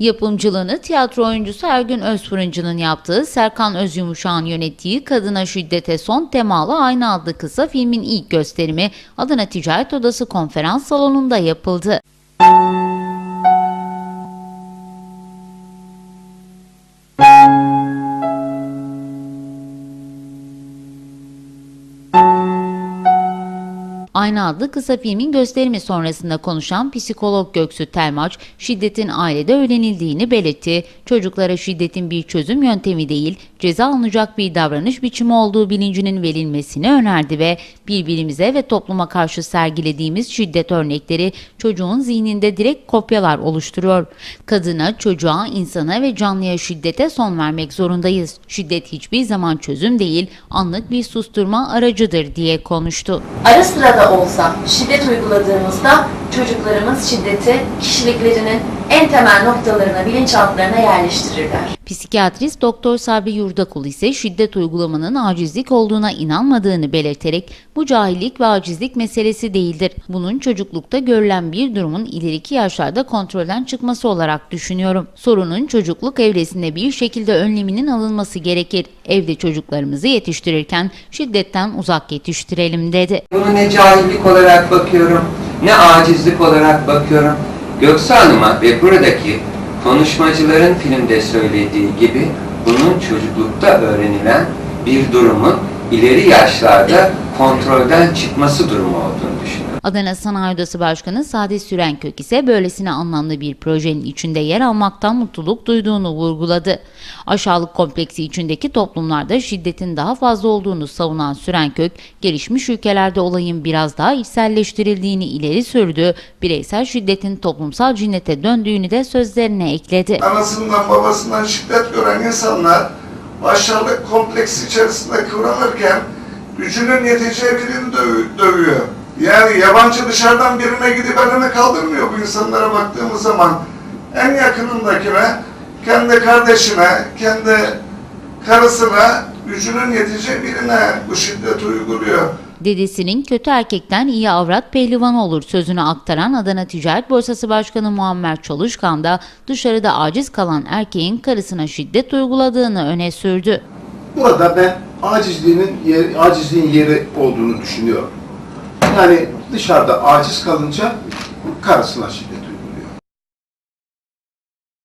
Yapımcılığını tiyatro oyuncusu Ergün Özfırıncı'nın yaptığı, Serkan Özyumuşak'ın yönettiği Kadına Şiddete Son temalı aynı adlı kısa filmin ilk gösterimi Adana Ticaret Odası konferans salonunda yapıldı. Aynı adlı kısa filmin gösterimi sonrasında konuşan psikolog Göksu Telmaç, şiddetin ailede öğrenildiğini belirtti. Çocuklara şiddetin bir çözüm yöntemi değil, ceza alınacak bir davranış biçimi olduğu bilincinin verilmesini önerdi ve birbirimize ve topluma karşı sergilediğimiz şiddet örnekleri çocuğun zihninde direkt kopyalar oluşturuyor. Kadına, çocuğa, insana ve canlıya şiddete son vermek zorundayız. Şiddet hiçbir zaman çözüm değil, anlık bir susturma aracıdır diye konuştu. Ara sıra da olsa şiddet uyguladığımızda çocuklarımız şiddeti kişiliklerinin en temel noktalarına, bilinçaltlarına yerleştirirler. Psikiyatrist Doktor Sabri Yurdakul ise şiddet uygulamanın acizlik olduğuna inanmadığını belirterek bu cahillik ve acizlik meselesi değildir. Bunun çocuklukta görülen bir durumun ileriki yaşlarda kontrolden çıkması olarak düşünüyorum. Sorunun çocukluk evresinde bir şekilde önleminin alınması gerekir. Evde çocuklarımızı yetiştirirken şiddetten uzak yetiştirelim dedi. Bunu ne cahillik olarak bakıyorum, ne acizlik olarak bakıyorum. Göksu Hanım'a ve buradaki konuşmacıların filmde söylediği gibi bunun çocuklukta öğrenilen bir durumun ileri yaşlarda kontrolden çıkması durumu olduğunu düşünüyorum. Adana Sanayi Odası Başkanı Sadi Sürenkök ise böylesine anlamlı bir projenin içinde yer almaktan mutluluk duyduğunu vurguladı. Aşağılık kompleksi içindeki toplumlarda şiddetin daha fazla olduğunu savunan Sürenkök, gelişmiş ülkelerde olayın biraz daha içselleştirildiğini ileri sürdü, bireysel şiddetin toplumsal cinnete döndüğünü de sözlerine ekledi. anasından babasından şiddet gören insanlar aşağılık kompleksi içerisinde kıvranırken gücünün yeteceği birini döv- dövüyor. Yani yabancı dışarıdan birine gidip elini kaldırmıyor bu insanlara baktığımız zaman. En yakınındakine, kendi kardeşine, kendi karısına, gücünün yeteceği birine bu şiddet uyguluyor. Dedesinin kötü erkekten iyi avrat pehlivan olur sözünü aktaran Adana Ticaret Borsası Başkanı Muammer Çalışkan da dışarıda aciz kalan erkeğin karısına şiddet uyguladığını öne sürdü. Burada ben acizliğinin yeri, acizliğin yeri olduğunu düşünüyorum. Yani dışarıda aciz kalınca karısına şiddet